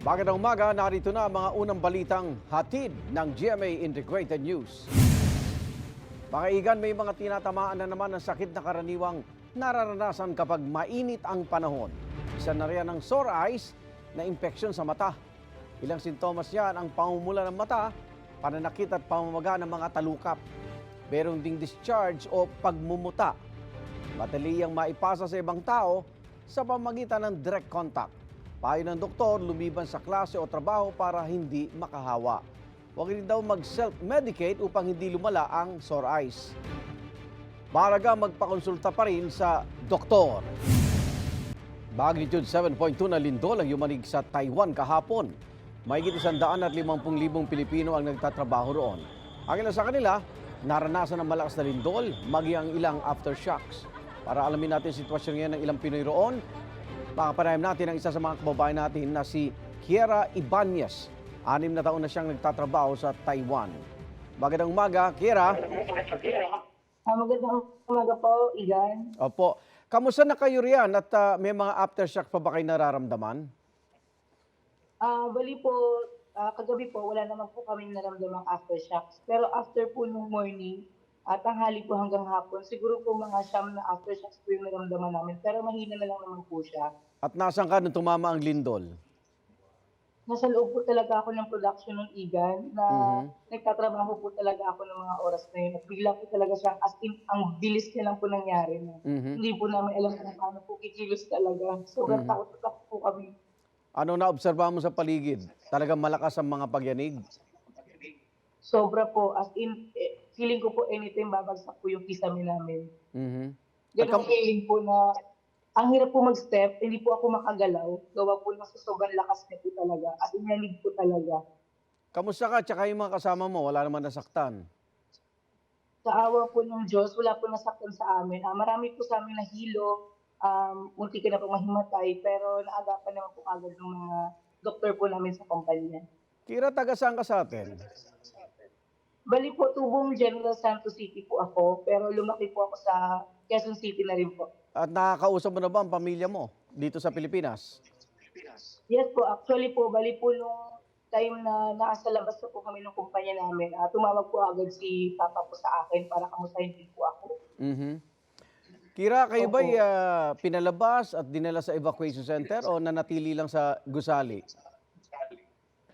Magandang umaga, narito na ang mga unang balitang hatid ng GMA Integrated News. Mga igan, may mga tinatamaan na naman ng sakit na karaniwang nararanasan kapag mainit ang panahon. Isa na riyan ang sore eyes na infeksyon sa mata. Ilang sintomas niyan ang pamumula ng mata, pananakit at pamamaga ng mga talukap. Merong ding discharge o pagmumuta. Madali ang maipasa sa ibang tao sa pamagitan ng direct contact. Payo ng doktor, lumiban sa klase o trabaho para hindi makahawa. Huwag rin daw mag-self-medicate upang hindi lumala ang sore eyes. Mahalaga magpakonsulta pa rin sa doktor. Magnitude 7.2 na lindol ang yumanig sa Taiwan kahapon. Mahigit isandaan at limampung libong Pilipino ang nagtatrabaho roon. Ang ilan sa kanila, naranasan ng malakas na lindol, maging ang ilang aftershocks. Para alamin natin sitwasyon ngayon ng ilang Pinoy roon, makapanayam natin ang isa sa mga kababayan natin na si Kiera Ibanez. Anim na taon na siyang nagtatrabaho sa Taiwan. Magandang umaga, Kiera. Ah, magandang umaga po, Igan. Opo. Kamusta na kayo riyan at ah, may mga aftershock pa ba kayo nararamdaman? Ah, bali po, ah, kagabi po, wala naman po kaming naramdamang aftershocks. Pero after po nung morning, at tanghali po hanggang hapon, siguro po mga siyam na aftershocks po yung naramdaman namin. Pero mahina na lang naman po siya. At nasan ka nung tumama ang lindol? Nasa loob po talaga ako ng production ng Igan na Mhm. nagtatrabaho po talaga ako ng mga oras na yun. At bigla po talaga siya, as in, ang bilis niya lang po nangyari. Na. Mhm. Hindi po namin alam kung paano po kikilos talaga. Sobrang Mhm. takot na takot po kami. Ano na obserba mo sa paligid? Talagang malakas ang mga pagyanig? Sobra po. As in, eh, feeling ko po anytime babagsak po yung kisame namin. Mhm. Ganun feeling po na ang hirap po mag-step, hindi po ako makagalaw. Gawa po ng sa sobrang lakas niya po talaga. As in, yanig po talaga. Kamusta ka? Tsaka yung mga kasama mo, wala naman nasaktan. Sa awa po ng Diyos, wala po nasaktan sa amin. Ah, marami po sa amin na hilo. Um, munti ka na po mahimatay. Pero naagapan naman po agad ng mga doktor po namin sa kumpanya. Kira, taga saan ka sa atin? Bali po, tubong General Santos City po ako. Pero lumaki po ako sa Quezon City na rin po. At nakakausap mo na ba ang pamilya mo dito sa Pilipinas? Yes po, actually po, bali po nung time na nasa labas na po kami ng kumpanya namin, ah, tumawag po agad si Papa po sa akin para kamustahin din po ako. Mhm. Kira, kayo Opo. ba'y ah, pinalabas at dinala sa evacuation center o nanatili lang sa gusali?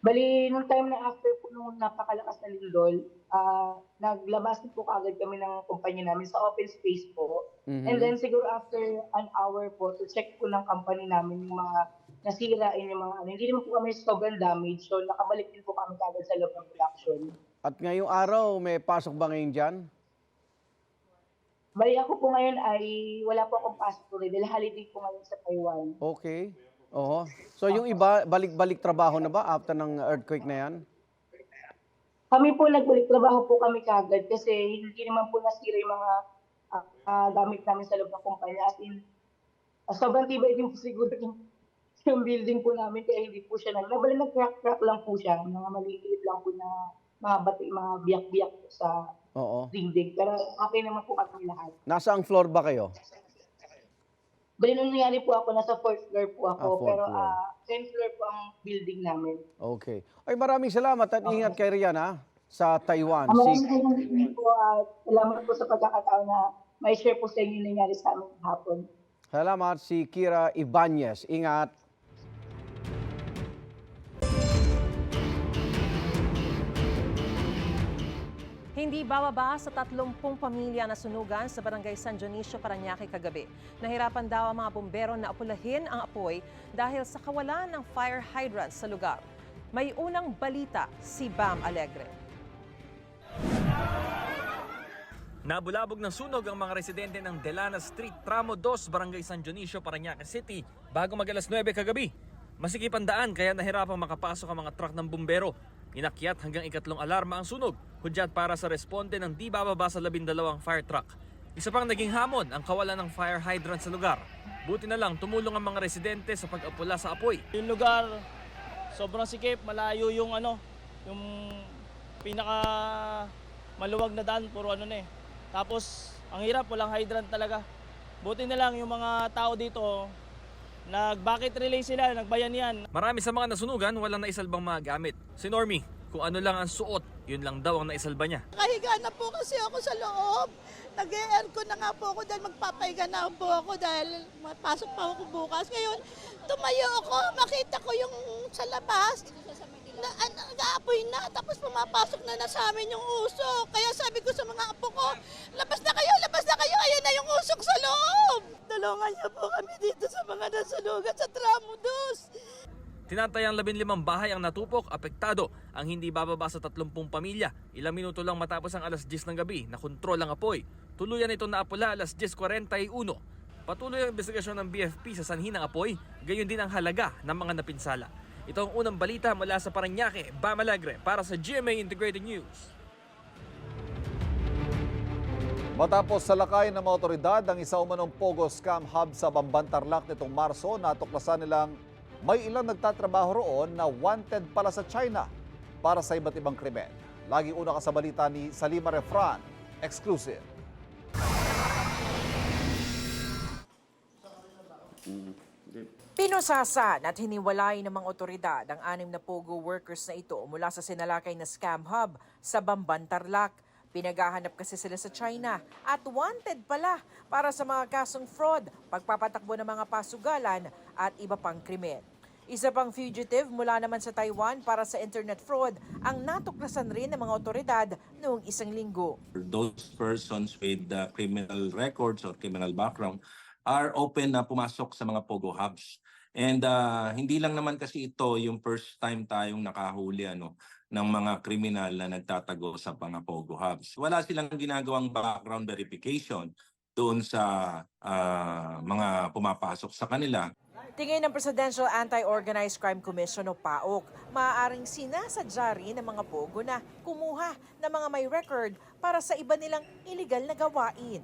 Bali, nung time na after po nung napakalakas na lindol, ah, naglabas po agad kami ng kumpanya namin sa open space po. Mhm. And then siguro after an hour po, to check po ng company namin yung mga nasira, yung mga ano. Hindi naman po kami sobrang damage, so nakabalik din po kami agad sa loob ng production. At ngayong araw, may pasok ba ngayon dyan? Bali ako po ngayon ay wala po akong passport po rin dahil holiday po ngayon sa Taiwan. Okay. Oo. So yung iba, balik-balik trabaho na ba after ng earthquake na yan? Kami po nagbalik trabaho po kami kagad kasi hindi naman po nasira yung mga ah, gamit namin sa loob ng kumpanya. As in, ah, sobrang tibay din po siguro yung, yung building po namin kaya hindi po siya nag... Bali nag-crack-crack lang po siya. Mga maliliit lang po na mga bati, mga biyak-biyak sa Oo. dingding. Pero okay naman po kami lahat. Nasa ang floor ba kayo? Bali nung nangyari po ako, nasa fourth floor po ako. Ah, fourth pero floor. ah, 10th floor po ang building namin. Okay. Ay, maraming salamat at ingat kay Rian ha, sa Taiwan. Ang Si, maraming salamat po at salamat po sa pagkakataon na may share po sa inyo yung nangyari sa amin hapon. salamat si Kira Ibanez. Ingat. Hindi bababa sa 30 pamilya na sunugan sa barangay San Dionisio, Parañaque kagabi. Nahirapan daw ang mga bumbero na apulahin ang apoy dahil sa kawalan ng fire hydrant sa lugar. May unang balita si Bam Alegre. Nabulabog ng sunog ang mga residente ng Delana Street, Tramo 2, Barangay San Dionisio, Parañaque City bago mag alas 9 kagabi. Masikip ang daan kaya nahirapang makapasok ang mga truck ng bumbero. Inakyat hanggang ikatlong alarma ang sunog, hudyat para sa responde ng di bababa sa labindalawang fire truck. Isa pang naging hamon ang kawalan ng fire hydrant sa lugar. Buti na lang tumulong ang mga residente sa pag-apula sa apoy. Yung lugar, sobrang sikip, malayo yung ano, yung pinaka maluwag na daan, puro ano na eh. Tapos, ang hirap, walang hydrant talaga. Buti na lang yung mga tao dito, Nag-bucket relay sila, nagbayan yan. Marami sa mga nasunugan walang naisalbang mga gamit. Si Normie, kung ano lang ang suot, yun lang daw ang naisalba niya. Nakahiga na po kasi ako sa loob. Nag-aircon na nga po ako dahil magpapahiga na po ako dahil mapasok pa ako bukas. Ngayon, tumayo ako, makita ko yung sa labas. Na, ah, nag-aapoy na, tapos pumapasok na na sa amin yung usok. Kaya sabi ko sa mga apo ko, labas na kayo, labas na kayo, ayan na yung usok sa loob. Tulungan niyo po kami dito sa mga nasunugan sa Tramudos. Tinatayang 15 bahay ang natupok, apektado ang hindi bababa sa 30 pamilya. Ilang minuto lang matapos ang alas 10 ng gabi, nakontrol ang apoy. Tuluyan ito naapula alas 10.41. Patuloy ang investigasyon ng BFP sa sanhi ng apoy, gayon din ang halaga ng mga napinsala. Ito ang unang balita mula sa Paranaque, Bam Alegre para sa GMA Integrated News. Matapos salakay ng mga otoridad ang isa umanong Pogo Scam Hub sa Bambantarlak nitong Marso, natuklasan nilang may ilang nagtatrabaho roon na wanted pala sa China para sa iba't ibang krimen. Lagi una ka sa balita ni Salima Refran, exclusive. Pinusasan at hiniwalay ng mga otoridad ang anim na POGO workers na ito mula sa sinalakay na scam hub sa Bamban, Tarlac. Pinagahanap kasi sila sa China at wanted pala para sa mga kasong fraud, pagpapatakbo ng mga pasugalan at iba pang krimen. Isa pang fugitive mula naman sa Taiwan para sa internet fraud ang natuklasan rin ng mga otoridad noong isang linggo. those persons with uh, criminal records or criminal background are open na pumasok sa mga Pogo hubs. And uh, hindi lang naman kasi ito yung first time tayong nakahuli ano ng mga kriminal na nagtatago sa mga Pogo hubs. Wala silang ginagawang background verification doon sa uh, mga pumapasok sa kanila. Tingin ng Presidential Anti-Organized Crime Commission o PAOK, maaaring sinasadya rin ng mga pogo na kumuha ng mga may record para sa iba nilang illegal na gawain.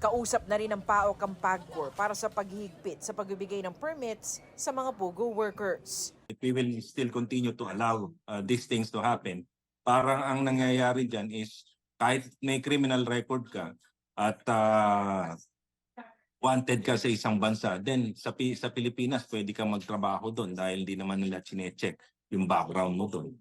Kausap na rin ng PAOK ang PAGCOR para sa paghihigpit sa pagbibigay ng permits sa mga pogo workers. we will still continue to allow uh, these things to happen. Parang ang nangyayari dyan is kahit may criminal record ka at uh, wanted ka sa isang bansa, then sa, sa Pilipinas pwede kang magtrabaho doon dahil di naman nila chinecheck yung background mo doon.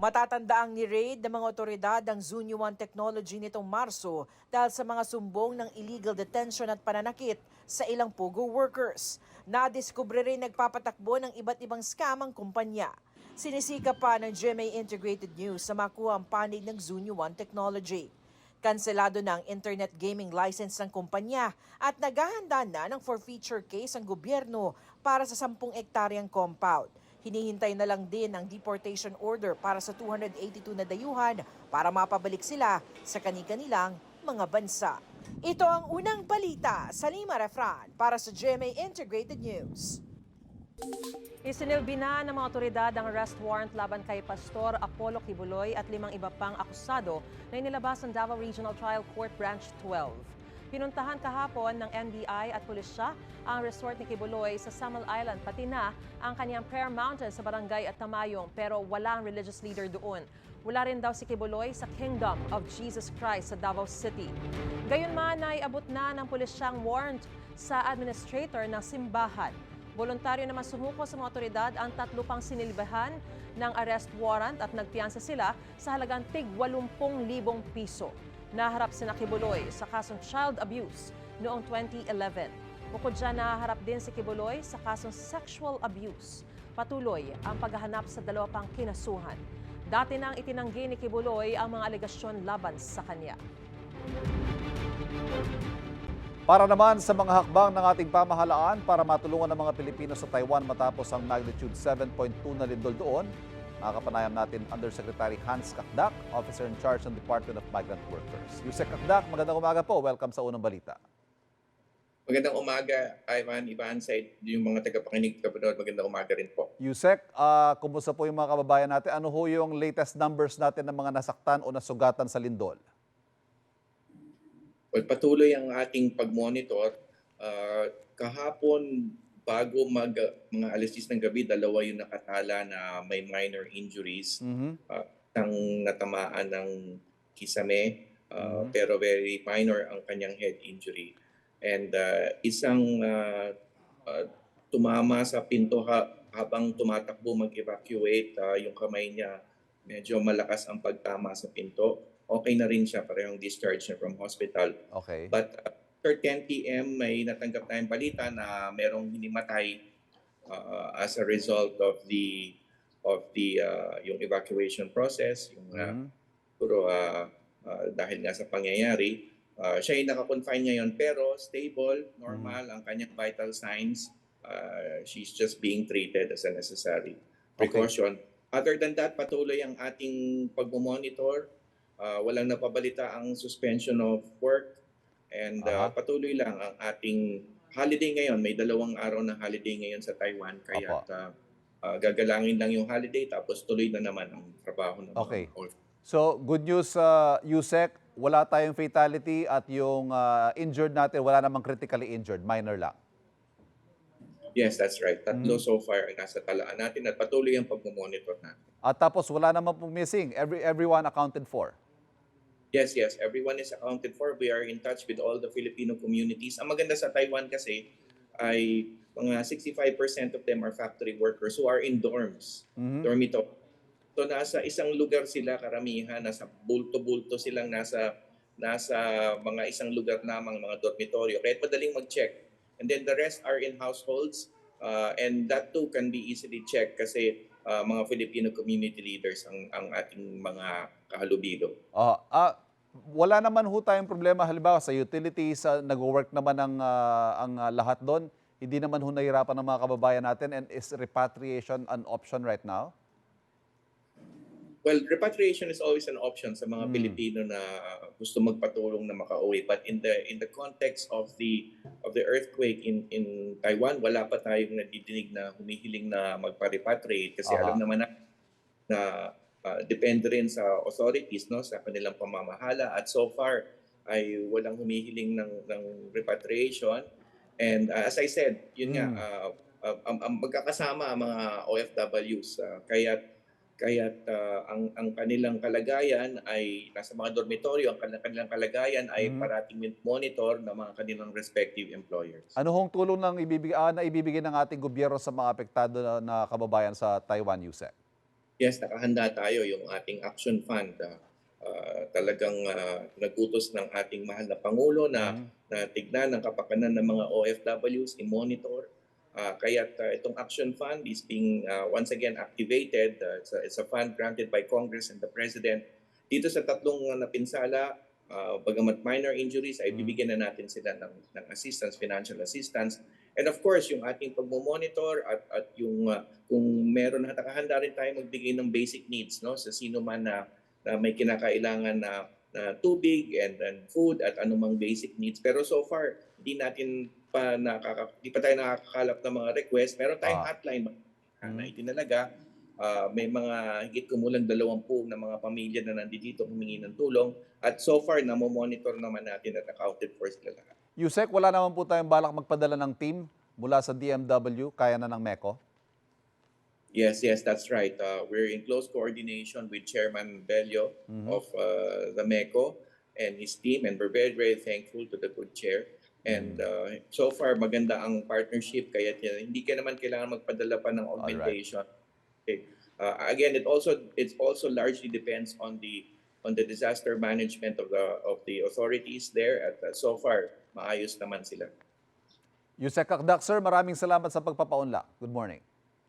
Matatanda ang ni-raid ng mga otoridad ang Zunyu One Technology nitong Marso dahil sa mga sumbong ng illegal detention at pananakit sa ilang POGO workers. Nadiskubre rin nagpapatakbo ng iba't ibang scam ang kumpanya. Sinisika pa ng GMA Integrated News sa makuha ang panig ng Zunyu One Technology. Kanselado na ang internet gaming license ng kumpanya at naghahanda na ng forfeiture case ang gobyerno para sa 10 ektaryang compound. Hinihintay na lang din ang deportation order para sa 282 na dayuhan para mapabalik sila sa kani-kanilang mga bansa. Ito ang unang balita sa Lima Refran para sa GMA Integrated News. Isinilbi na ng mga otoridad ang arrest warrant laban kay Pastor Apollo Kibuloy at limang iba pang akusado na inilabas ng Davao Regional Trial Court Branch 12. Pinuntahan kahapon ng NBI at pulisya ang resort ni Kibuloy sa Samal Island pati na ang kanyang Prayer Mountain sa barangay at Tamayong pero walang religious leader doon. Wala rin daw si Kibuloy sa Kingdom of Jesus Christ sa Davao City. Gayunman ay abot na ng pulisyang warrant sa administrator ng simbahan. Voluntaryo naman sumuko sa mga otoridad ang tatlo pang sinilbahan ng arrest warrant at nagpiyansa sila sa halagang tig 80,000 piso. Naharap si Kibuloy sa kasong child abuse noong 2011. Bukod dyan, naharap din si Kibuloy sa kasong sexual abuse. Patuloy ang paghahanap sa dalawa pang kinasuhan. Dati nang itinanggi ni Kibuloy ang mga alegasyon laban sa kanya. Para naman sa mga hakbang ng ating pamahalaan para matulungan ng mga Pilipino sa Taiwan matapos ang magnitude 7.2 na lindol doon, Nakakapanayam natin Undersecretary Hans Kakdak, Officer in Charge ng Department of Migrant Workers. Yusek Kakdak, magandang umaga po. Welcome sa unang balita. Magandang umaga, Ivan, Ivan, sa yung mga tagapakinig, kapanood, magandang umaga rin po. Yusek, ah, kumusta po yung mga kababayan natin? Ano ho yung latest numbers natin ng mga nasaktan o nasugatan sa lindol? Well, patuloy ang ating pag-monitor. Ah, kahapon, bago mag, mga alas 10 ng gabi, dalawa yung nakatala na may minor injuries. Mhm. Isang natamaan ng kisame, ah, Mhm. pero very minor ang kanyang head injury. And ah, isang ah, ah, tumama sa pinto ha, habang tumatakbo mag-evacuate, ah, yung kamay niya medyo malakas ang pagtama sa pinto. Okay na rin siya, parehong discharge na from hospital. Okay. But uh, after 10 p.m., may natanggap tayong balita na merong hinimatay uh, as a result of the of the uh, yung evacuation process, yung uh, Mhm. siguro uh, uh, dahil nga sa pangyayari, uh, siya ay naka-confine ngayon pero stable, normal ang kanyang vital signs. Uh, she's just being treated as a necessary precaution. Other than that, patuloy ang ating pagmomonitor. Uh, walang napabalita ang suspension of work and uh, Aha. patuloy lang ang ating holiday ngayon. May dalawang araw na holiday ngayon sa Taiwan kaya Opo. uh, uh, gagalangin lang yung holiday tapos tuloy na naman ang trabaho ng mga Okay. So, good news sa USEC, wala tayong fatality at yung ah, injured natin, wala namang critically injured, minor lang. Yes, that's right. Tatlo Mm. so far ang nasa talaan natin at patuloy ang pagmomonitor natin. At tapos wala namang pong missing, every, everyone accounted for. Yes, yes. Everyone is accounted for. We are in touch with all the Filipino communities. Ang maganda sa Taiwan kasi ay mga 65% of them are factory workers who are in dorms, Mhm. dormitory. So nasa isang lugar sila karamihan, nasa bulto-bulto silang nasa nasa mga isang lugar lamang mga dormitoryo. Kaya madaling mag-check. And then the rest are in households uh, and that too can be easily checked kasi uh, mga Filipino community leaders ang ang ating mga kahalubilo. Ah, ah, wala naman ho tayong problema halimbawa sa utilities, uh, nag-work naman ang, ah, ang ah, lahat doon. Hindi naman ho nahirapan ng mga kababayan natin and is repatriation an option right now? Well, repatriation is always an option sa mga Hmm. Pilipino na gusto magpatulong na makauwi. But in the in the context of the of the earthquake in in Taiwan, wala pa tayong nadidinig na humihiling na magpa-repatriate kasi Aha. alam naman na, na ah, depende rin sa authorities no sa kanilang pamamahala at so far ay walang humihiling ng ng repatriation. And ah, as I said, yun nga Hmm. ah, ah, ang, ang magkakasama ang mga OFWs uh, kaya kaya't ah, ang ang kanilang kalagayan ay nasa mga dormitoryo, ang kanilang, kanilang kalagayan ay Mhm. parating monitor ng mga kanilang respective employers. Ano hong tulong ng ibibigay, ah, na ibibigay ng ating gobyerno sa mga apektado na, na kababayan sa Taiwan, USEC? Yes, nakahanda tayo yung ating action fund. ah, ah, talagang ah, nagutos ng ating mahal na Pangulo na, Mhm. na tignan ang kapakanan ng mga OFWs, i-monitor. Uh, kaya't ah, itong action fund is being ah, once again activated. Ah, it's, a, it's a fund granted by Congress and the President. Dito sa tatlong ah, napinsala, ah, bagamat minor injuries, ay Mhm. bibigyan na natin sila ng, ng assistance, financial assistance. And of course, yung ating pagmomonitor at, at yung ah, kung meron na nakahanda rin tayo magbigay ng basic needs no sa sino man na, na may kinakailangan na, na tubig and, and food at anumang basic needs. Pero so far, hindi natin pa nakaka, hindi pa tayo nakakakalap ng mga request. Meron tayong Ah. hotline na Mhm. itinalaga. Ah, may mga higit kumulang dalawampu na mga pamilya na nandito humingi ng tulong. At so far, namomonitor naman natin at accounted for sila lahat. USEC, wala naman po tayong balak magpadala ng team mula sa DMW, kaya na ng MECO? Yes, yes, that's right. Uh, we're in close coordination with Chairman Bello Mhm. of uh, the MECO and his team, and we're very, very thankful to the good chair. And uh, so far, maganda ang partnership, kaya hindi ka naman kailangan magpadala pa ng augmentation. Okay. Uh, again, it also it also largely depends on the on the disaster management of the of the authorities there. At uh, so far, maayos naman sila. USEC Kakdak, sir, maraming salamat sa pagpapaunlak. Good morning.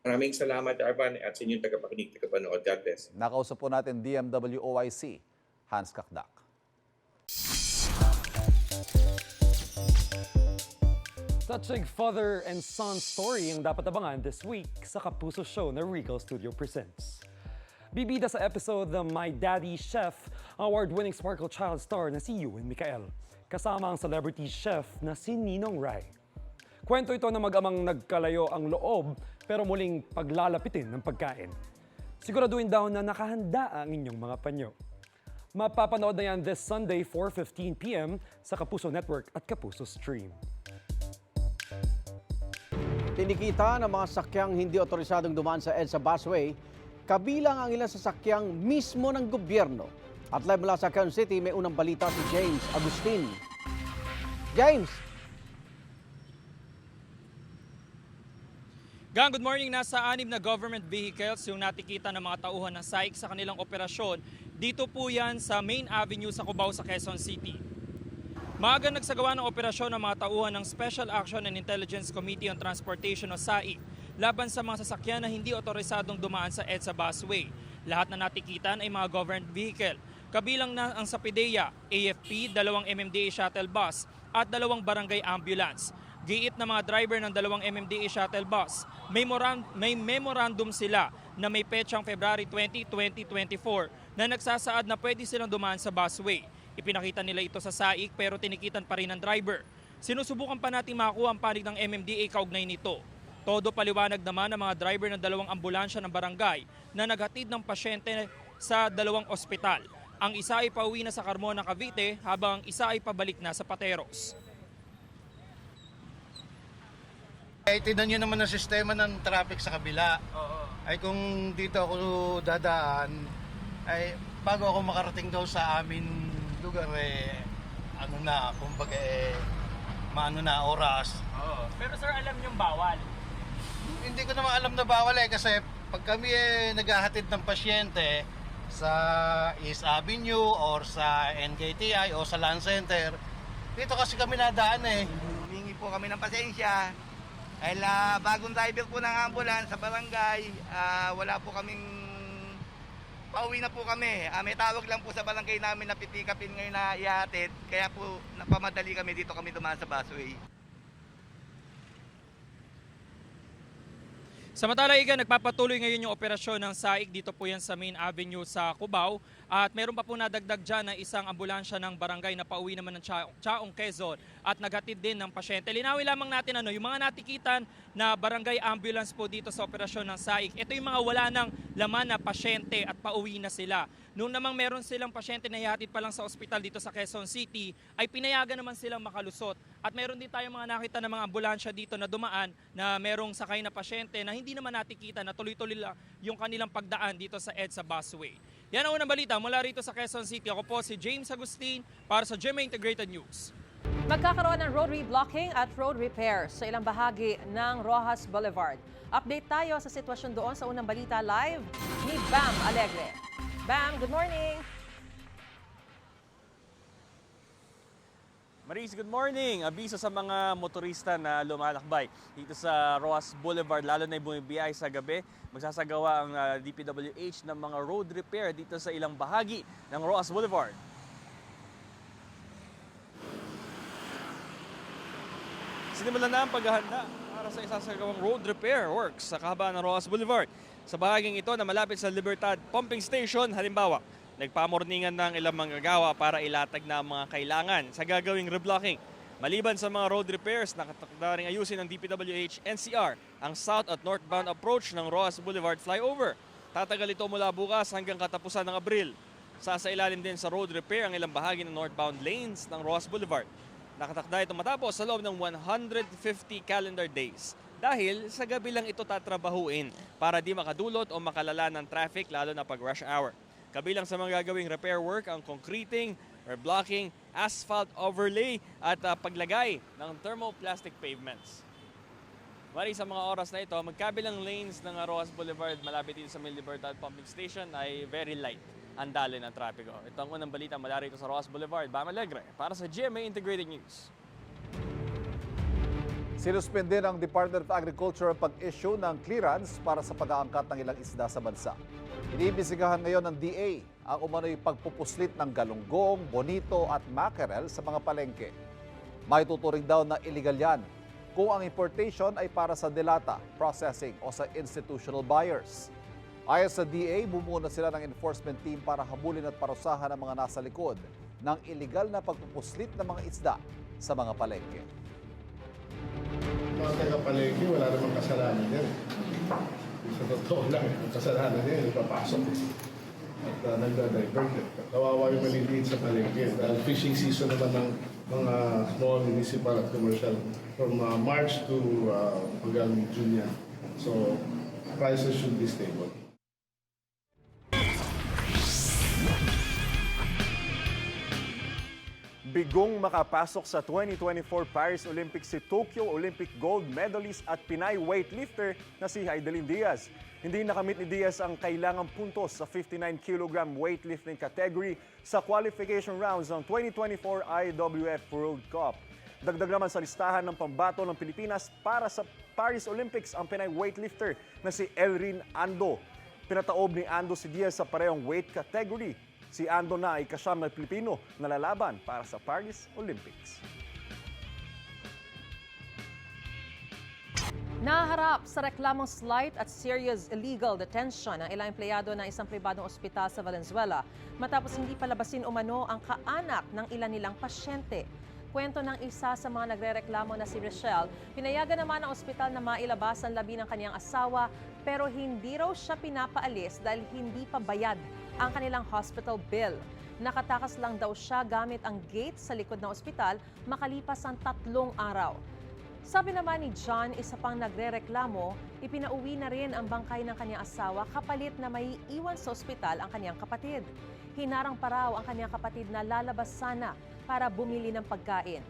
Maraming salamat, Arvan, at sa inyong tagapakinig, tagapanood. God bless. Nakausap po natin DMW OIC, Hans Kakdak. Touching father and son story ang dapat abangan this week sa Kapuso Show na Regal Studio presents. Bibida sa episode The My Daddy Chef, award-winning Sparkle Child star na si Ewan Mikael, kasama ang celebrity chef na si Ninong Rai. Kwento ito na mag-amang nagkalayo ang loob pero muling paglalapitin ng pagkain. Siguraduhin daw na nakahanda ang inyong mga panyo. Mapapanood na yan this Sunday 4.15pm sa Kapuso Network at Kapuso Stream. Tinikita ng mga sakyang hindi otorisadong dumaan sa EDSA busway, kabilang ang ilang sasakyang mismo ng gobyerno. At live mula sa Quezon City, may unang balita si James Agustin. James! Gang, good morning. Nasa anim na government vehicles yung natikita ng mga tauhan ng SAIC sa kanilang operasyon. Dito po yan sa Main Avenue sa Cubao sa Quezon City. Maaga nagsagawa ng operasyon ng mga tauhan ng Special Action and Intelligence Committee on Transportation o SAIC laban sa mga sasakyan na hindi otorisadong dumaan sa EDSA busway. Lahat na natikitan ay mga government vehicle. Kabilang na ang Sapideya, AFP, dalawang MMDA shuttle bus at dalawang barangay ambulance. Giit na mga driver ng dalawang MMDA shuttle bus, may, may memorandum sila na may petsang February 20, 2024 na nagsasaad na pwede silang dumaan sa busway. Ipinakita nila ito sa SAIC pero tinikitan pa rin ng driver. Sinusubukan pa natin makuha ang panig ng MMDA kaugnay nito. Todo paliwanag naman ng mga driver ng dalawang ambulansya ng barangay na naghatid ng pasyente sa dalawang ospital. Ang isa ay pauwi na sa Carmona, Cavite habang ang isa ay pabalik na sa Pateros. Ay, tignan nyo naman ang sistema ng traffic sa kabila. Ay kung dito ako dadaan, ay bago ako makarating daw sa amin lugar eh, ano na, kumbaga eh, maano na oras. Pero sir, alam niyong bawal. Hindi ko naman alam na bawal eh kasi pag kami eh naghahatid ng pasyente sa East Avenue or sa NKTI o sa Land Center, dito kasi kami nadaan eh. Humingi po kami ng pasensya. Dahil ah, bagong driver po ng ambulance sa barangay, ah, wala po kaming pauwi na po kami. Ah, may tawag lang po sa barangay namin na pitikapin ngayon na ihatid. Kaya po napamadali kami dito kami dumaan sa busway. Samantala, Iga, nagpapatuloy ngayon yung operasyon ng SAIC dito po yan sa Main Avenue sa Cubao. At meron pa po nadagdag dyan na isang ambulansya ng barangay na pauwi naman ng Cha- Chaong Quezon at naghatid din ng pasyente. Linawin lamang natin ano, yung mga natikitan na barangay ambulance po dito sa operasyon ng SAIC. Ito yung mga wala ng laman na pasyente at pauwi na sila. Nung namang meron silang pasyente na ihatid pa lang sa ospital dito sa Quezon City, ay pinayagan naman silang makalusot. At meron din tayong mga nakita ng mga ambulansya dito na dumaan na merong sakay na pasyente na hindi naman natikita na tuloy-tuloy lang yung kanilang pagdaan dito sa EDSA busway. Yan ang unang balita mula rito sa Quezon City. Ako po si James Agustin para sa GMA Integrated News. Magkakaroon ng road reblocking at road repair sa ilang bahagi ng Rojas Boulevard. Update tayo sa sitwasyon doon sa unang balita live ni Bam Alegre. Bam, good morning! Maris, good morning. Abiso sa mga motorista na lumalakbay dito sa Roas Boulevard, lalo na bumibiyay sa gabi. Magsasagawa ang ah, DPWH ng mga road repair dito sa ilang bahagi ng Roas Boulevard. Sinimulan na ang paghahanda para sa isasagawang road repair works sa kahabaan ng Roas Boulevard. Sa bahaging ito na malapit sa Libertad Pumping Station, halimbawa, nagpamorningan ng ilang manggagawa para ilatag na ang mga kailangan sa gagawing reblocking. Maliban sa mga road repairs, nakatakda rin ayusin ng DPWH NCR ang south at northbound approach ng Roas Boulevard flyover. Tatagal ito mula bukas hanggang katapusan ng Abril. Sasailalim din sa road repair ang ilang bahagi ng northbound lanes ng Roas Boulevard. Nakatakda ito matapos sa loob ng 150 calendar days. Dahil sa gabi lang ito tatrabahuin para di makadulot o makalala ng traffic lalo na pag rush hour. Kabilang sa mga gagawing repair work ang concreting, reblocking, asphalt overlay at ah, paglagay ng thermoplastic pavements. Mari sa mga oras na ito, magkabilang lanes ng Rojas Boulevard malapit dito sa May Libertad Pumping Station ay very light ang daloy ng trapiko. Ito ang unang balita mula rito sa Rojas Boulevard. Bam Alegre para sa GMA Integrated News. Sinuspende ng Department of Agriculture ang pag-issue ng clearance para sa pag-aangkat ng ilang isda sa bansa. Iniimbisigahan ngayon ng DA ang umano'y pagpupuslit ng galunggong, bonito at mackerel sa mga palengke. May tuturing daw na illegal yan kung ang importation ay para sa delata, processing o sa institutional buyers. Ayon sa DA, bumuo na sila ng enforcement team para habulin at parusahan ang mga nasa likod ng illegal na pagpupuslit ng mga isda sa mga palengke. mga taga-palengke, wala namang kasalanan yan. Sa totoo lang, ang kasalanan yan, yung papasok. At uh, nagda-divert. Kawawa yung maliliit sa palengke. Dahil fishing season naman ng mga small, municipal at commercial from uh, March to uh, hanggang June yan. So, prices should be stable. Bigong makapasok sa 2024 Paris Olympics si Tokyo Olympic gold medalist at Pinay weightlifter na si Heidelin Diaz. Hindi nakamit ni Diaz ang kailangang puntos sa 59 kg weightlifting category sa qualification rounds ng 2024 IWF World Cup. Dagdag naman sa listahan ng pambato ng Pilipinas para sa Paris Olympics ang Pinay weightlifter na si Elrin Ando. Pinataob ni Ando si Diaz sa parehong weight category. Si Ando na ay kasyam na Pilipino na lalaban para sa Paris Olympics. Naharap sa reklamong slight at serious illegal detention ang ilang empleyado ng isang pribadong ospital sa Valenzuela matapos hindi palabasin umano ang kaanak ng ilan nilang pasyente. Kwento ng isa sa mga nagrereklamo na si Rochelle, pinayagan naman ang ospital na mailabas ang labi ng kanyang asawa pero hindi raw siya pinapaalis dahil hindi pa bayad ang kanilang hospital bill. Nakatakas lang daw siya gamit ang gate sa likod ng ospital makalipas ang tatlong araw. Sabi naman ni John, isa pang nagrereklamo, ipinauwi na rin ang bangkay ng kanyang asawa kapalit na may iwan sa ospital ang kanyang kapatid. Hinarang pa raw ang kanyang kapatid na lalabas sana para bumili ng pagkain.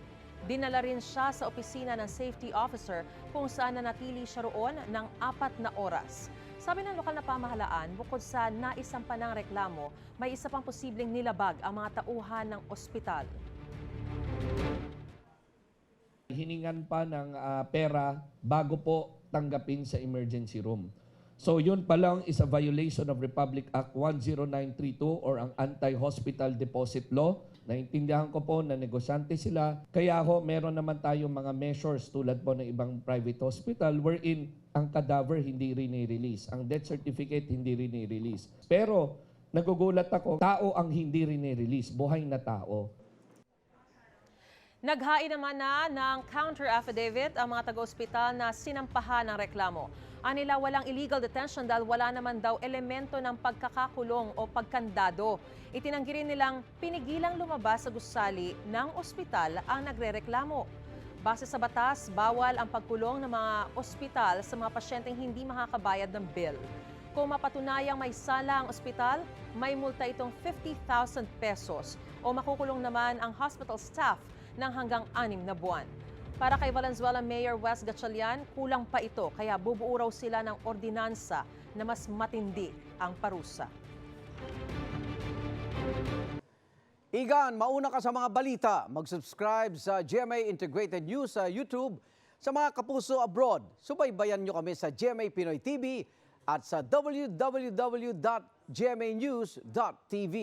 Dinala rin siya sa opisina ng safety officer kung saan nanatili siya roon ng apat na oras. Sabi ng lokal na pamahalaan, bukod sa naisampa ng reklamo, may isa pang posibleng nilabag ang mga tauhan ng ospital. hiningan pa ng ah, pera bago po tanggapin sa emergency room. So yun pa lang is a violation of Republic Act 10932 or ang Anti-Hospital Deposit Law. Naintindihan ko po na negosyante sila. Kaya ho, meron naman tayong mga measures tulad po ng ibang private hospital wherein ang cadaver hindi rin release Ang death certificate hindi rin release Pero nagugulat ako, tao ang hindi rin release buhay na tao. Naghain naman na ng counter affidavit ang mga taga-ospital na sinampahan ng reklamo. Anila walang illegal detention dahil wala naman daw elemento ng pagkakakulong o pagkandado. Itinanggi rin nilang pinigilang lumabas sa gusali ng ospital ang nagrereklamo. Base sa batas, bawal ang pagkulong ng mga ospital sa mga pasyenteng hindi makakabayad ng bill. Kung mapatunayang may sala ang ospital, may multa itong 50,000 pesos o makukulong naman ang hospital staff ng hanggang anim na buwan. Para kay Valenzuela Mayor Wes Gatchalian, kulang pa ito kaya bubuo raw sila ng ordinansa na mas matindi ang parusa. Igan, mauna ka sa mga balita. Mag-subscribe sa GMA Integrated News sa YouTube. Sa mga kapuso abroad, subaybayan nyo kami sa GMA Pinoy TV at sa www.gmanews.tv.